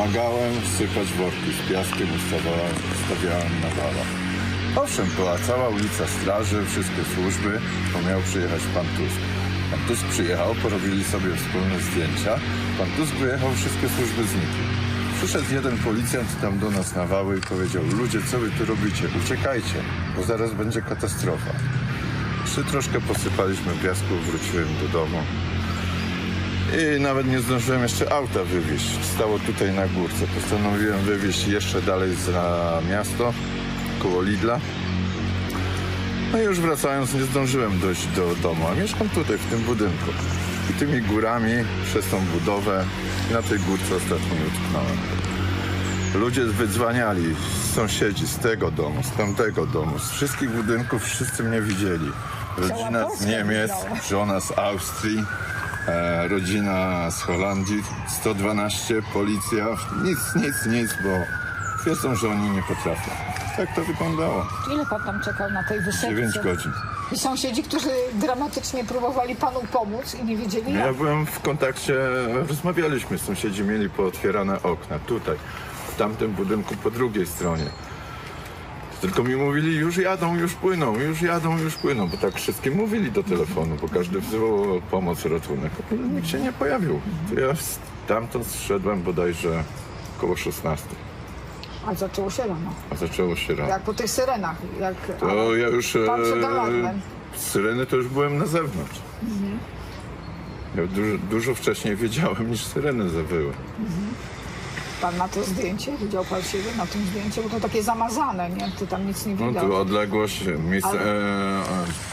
Pomagałem sypać worki z piaskiem, ustawałem, stawiałem na wala. Owszem, była cała ulica straży, wszystkie służby, bo miał przyjechać pan Tusk. Pan Tusk przyjechał, porobili sobie wspólne zdjęcia. Pan Tusk wyjechał, wszystkie służby znikły. Przyszedł jeden policjant tam do nas na wały i powiedział ludzie, co wy tu robicie? Uciekajcie, bo zaraz będzie katastrofa. Jeszcze troszkę posypaliśmy piasku, wróciłem do domu. I nawet nie zdążyłem jeszcze auta wywieźć. Stało tutaj na górce. Postanowiłem wywieźć jeszcze dalej za miasto, koło Lidla. No i już wracając nie zdążyłem dojść do domu, a mieszkam tutaj, w tym budynku. I tymi górami przez tą budowę na tej górce ostatnio utknąłem. Ludzie wydzwaniali, sąsiedzi z tego domu, z tamtego domu, z wszystkich budynków, wszyscy mnie widzieli. Rodzina z Niemiec, żona z Austrii, rodzina z Holandii, 112, policja, nic, nic, nic, bo twierdzą, że oni nie potrafią. Tak to wyglądało. Ile pan tam czekał na tej wysepce? 9 godzin. I sąsiedzi, którzy dramatycznie próbowali panu pomóc i nie wiedzieli Ja jak. byłem w kontakcie, rozmawialiśmy, sąsiedzi mieli pootwierane okna, tutaj, w tamtym budynku po drugiej stronie. Tylko mi mówili, już jadą, już płyną, już jadą, już płyną, bo tak wszystkim mówili do telefonu, bo każdy wzywał pomoc, ratunek. Nikt się nie pojawił. To ja stamtąd zszedłem bodajże około 16, A zaczęło się rano. a zaczęło się rano. Jak po tych syrenach. Jak, To ja już... Pan przed e, alarmem. z syreny to już byłem na zewnątrz. Ja dużo, dużo wcześniej wiedziałem, niż syreny zawyły. Pan na to zdjęcie? Widział pan siebie na tym zdjęciu? Bo to takie zamazane, nie? Ty tam nic nie No widać. tu odległość, miejsce, Ale- e, e,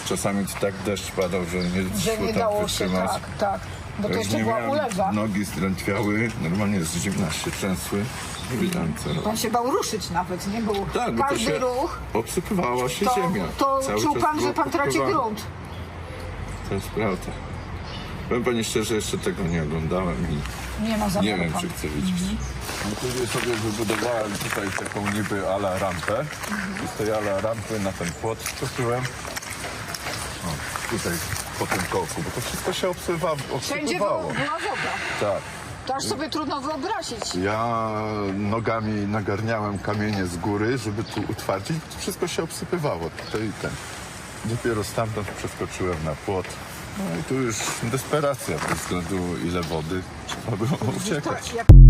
czasami tak deszcz padał, że nie że nie dało się, tak, tak. Bo to jeszcze była ulewa. Nogi zdrętwiały, normalnie z zimna się trzęsły. Nie wiedziałem co robić. Pan się bał ruszyć nawet, nie? Był Tak, bo każdy się ruch, obsypywała się to, ziemia. to Cały czuł pan, że pan traci grunt. To jest prawda. Powiem pani szczerze, jeszcze tego nie oglądałem i Nie ma nie wiem, czy chcę widzieć. No tutaj sobie wybudowałem tutaj taką niby ala rampę. I z tej ala rampy na ten płot skoczyłem. O, tutaj po tym kołku, bo to wszystko się obsywa, Wszędzie była, obsypywało. była woda. Tak. To aż sobie trudno wyobrazić. Ja nogami nagarniałem kamienie z góry, żeby tu utwardzić. To wszystko się obsypywało. Tutaj i ten. Dopiero stamtąd przeskoczyłem na płot. No i tu już desperacja bez względu ile wody trzeba było uciekać. Tak, jak...